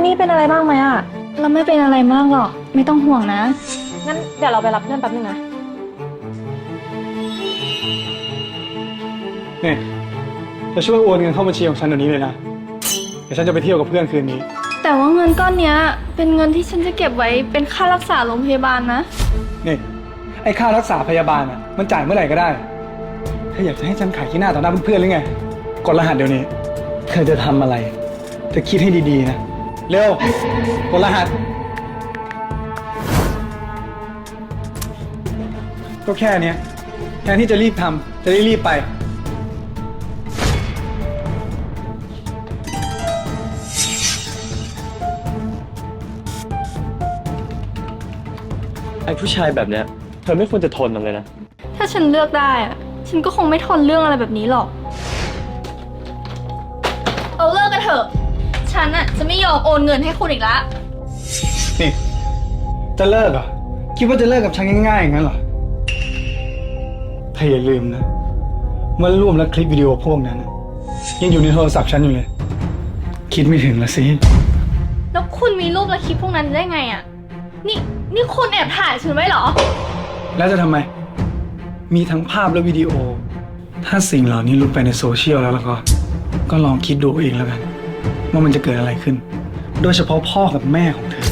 นนี่เป็นอะไรบ้างไหมอะเราไม่เป็นอะไรมากหรอก ไม่ต้องห่วงนะ งั้นเดี๋ยวเราไปรับเพื่อนแป๊บนึงนะเนี่ยจะช่วยโอนเงินเข้าบัญชีของฉันเดี๋ยวนี้เลยนะ เดี๋ยวฉันจะไปเที่ยวกับเพื่อนคืนนี้ แต่ว่าเงินก้อนเนี้ย เป็นเงินที่ฉันจะเก็บไว้เป็นค่ารักษาโรงพยาบาลนะ นี่ ไอ้ค่ารักษาพยาบาลอะ มันจ่ายเมื่อไหร่ก็ได้ เธออยากจะให้ฉันขายขี้หน้าต่อหน้าเพื่อนๆหรือไง กดรหัสเดี๋ยวนี้ เธอจะทำอะไร เธอคิดให้ดีๆนะ เร็วกดรหัส ก็แค่เนี้ยแทนที่จะรีบทำจะได้รีบไป ไอ้ผู้ชายแบบเนี้ย เธอไม่ควรจะทนมันเลยนะ ถ้าฉันเลือกได้อะฉันก็คงไม่ทนเรื่องอะไรแบบนี้หรอก เอาเลิกกันเถอะ ฉันอะจะไม่ยอมโอนเงินให้คุณอีกละ นี่ จะเลิกเหรอ คิดว่าจะเลิกกับฉันง่ายๆอย่างนั้นเหรอเธออย่าลืมนะว่ารูปและคลิปวิดีโอพวกนั้นน่ะยังอยู่ในโทรศัพท์ฉันอยู่เลย คิดไม่ถึงละสิ แล้วคุณมีรูปและคลิปพวกนั้นได้ไงอะนี่นี่คุณแอบถ่ายฉันไว้เหรอ แล้วจะทำไม มีทั้งภาพและวิดีโอ ถ้าสิ่งเหล่านี้หลุดไปในโซเชียลแล้วแล้วก็ ก็ลองคิดดูเองแล้วกัน ว่ามันจะเกิดอะไรขึ้น โดยเฉพาะพ่อกับแม่ของเธอ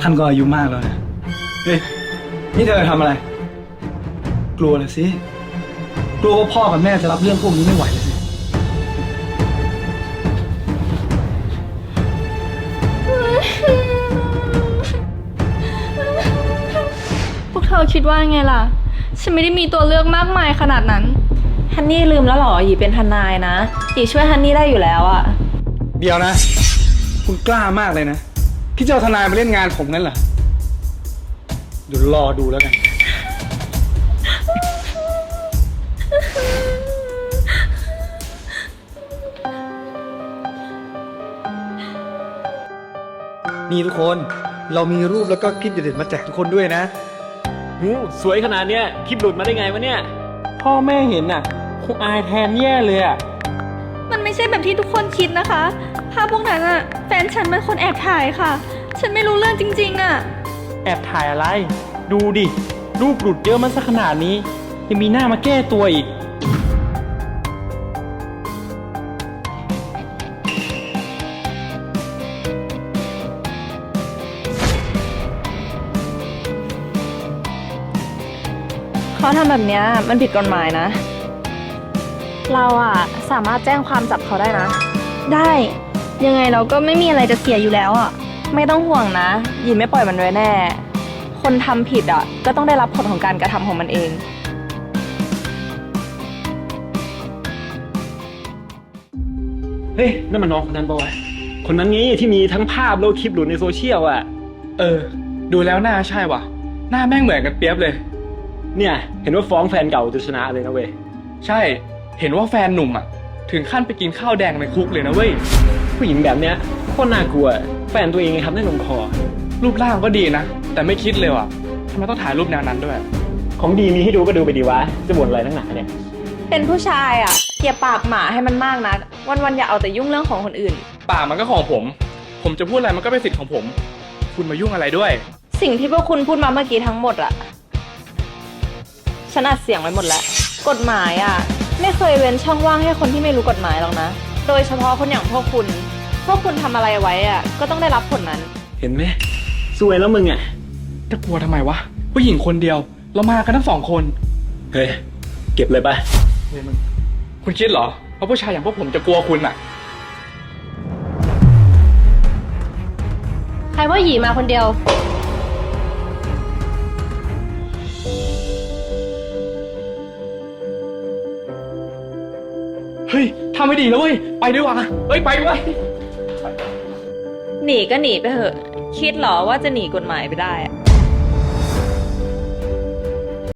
ท่านก็อายุมากแล้วนะเฮ้ยนี่เธอทำอะไร กลัวเลยสิกลัวว่าพ่อกับแม่จะรับเรื่องพวกนี้ไม่ไหวเลยสิพวกเธอคิดว่าไงล่ะ ฉันไม่ได้มีตัวเลือกมากมายขนาดนั้น ฮันนี่ลืมแล้วเหรอหยีเป็นทนายนะหยีช่วยฮันนี่ได้อยู่แล้วอะ เดี๋ยวนะ คุณกล้ามากเลยนะ ที่จะเอาทนายมาเล่นงานผมนั่นเหรอเดี๋ยวรอดูแล้วกัน นี่ทุกคนเรามีรูปแล้วก็คลิปเด็ดๆมาแจกทุกคนด้วยนะ หูสวยขนาดเนี้ยคลิปหลุดมาได้ไงวะเนี่ย พ่อแม่เห็นน่ะคงอายแทนแย่เลยอะ มันไม่ใช่แบบที่ทุกคนคิดนะคะ ภาพพวกนั้นอะแฟนฉันเป็นคนแอบถ่ายค่ะ ฉันไม่รู้เรื่องจริงๆอะแอบถ่ายอะไร ดูดิ รูปหลุดเยอะมันซะขนาดนี้ยังมีหน้ามาแก้ตัวอีก เขาทำแบบเนี้ยมันผิดกฎหมายนะ เราอะสามารถแจ้งความจับเขาได้นะ ได้ ยังไงเราก็ไม่มีอะไรจะเสียอยู่แล้วอะไม่ต้องห่วงนะหยีไม่ปล่อยมันไว้แน่ คนทำผิดอะก็ต้องได้รับผลของการกระทำของมันเอง เฮ้ยนั่นมันน้องคนนั้นปะวะคนนั้นงี้ที่มีทั้งภาพแล้วคลิปหลุดในโซเชียลอะเออ ดูแล้วหน้าใช่ว่ะ หน้าแม่งเหมือนกันเปียบเลย เนี่ย เห็นว่าฟ้องแฟนเก่าจะชนะเลยนะเว้ย ใช่ เห็นว่าแฟนหนุ่มอะ ถึงขั้นไปกินข้าวแดงในคุกเลยนะเว้ย ผู้หญิงแบบเนี้ยโคตรน่ากลัว แฟนตัวเองยังทำได้ลงคอ รูปร่างก็ดีนะ แต่ไม่คิดเลยว่ะทำไมต้องถ่ายรูปแนวนั้นด้วย ของดีมีให้ดูก็ดูไปดีวะ จะบ่นอะไรทั้งหนาเนี่ย เป็นผู้ชายอะอย่าปากหมาให้มันมากนะวันๆอย่าเอาแต่ยุ่งเรื่องของคนอื่น ป่ากมันก็ของผม ผมจะพูดอะไรมันก็เป็นสิทธิ์ของผม คุณมายุ่งอะไรด้วย สิ่งที่พวกคุณพูดมาเมื่อกี้ทั้งหมดอะฉันอัดเสียงไว้หมดแล้ว กฎหมายอะ ไม่เคยเว้นช่องว่างให้คนที่ไม่รู้กฎหมายหรอกนะ โดยเฉพาะคนอย่างพวกคุณ พวกคุณทำอะไรไว้อะก็ต้องได้รับผลนั้น เห็นไหมซวยแล้วมึงอะ จะกลัวทำไมวะ ผู้หญิงคนเดียว เรามากันทั้งสองคนเฮ้ย เก็บเลยไปนี่มึงคุณคิดเหรอว่าผู้ชายอย่างพวกผมจะกลัวคุณอะ ใครว่าหยีมาคนเดียว ฮ้ยทำไม่ดีแล้วเว้ย ไปดีกว่าเฮ้ย ไปเว้ย หนีก็หนีไปเถอะ คิดเหรอว่าจะหนีกฎหมายไปได้อะ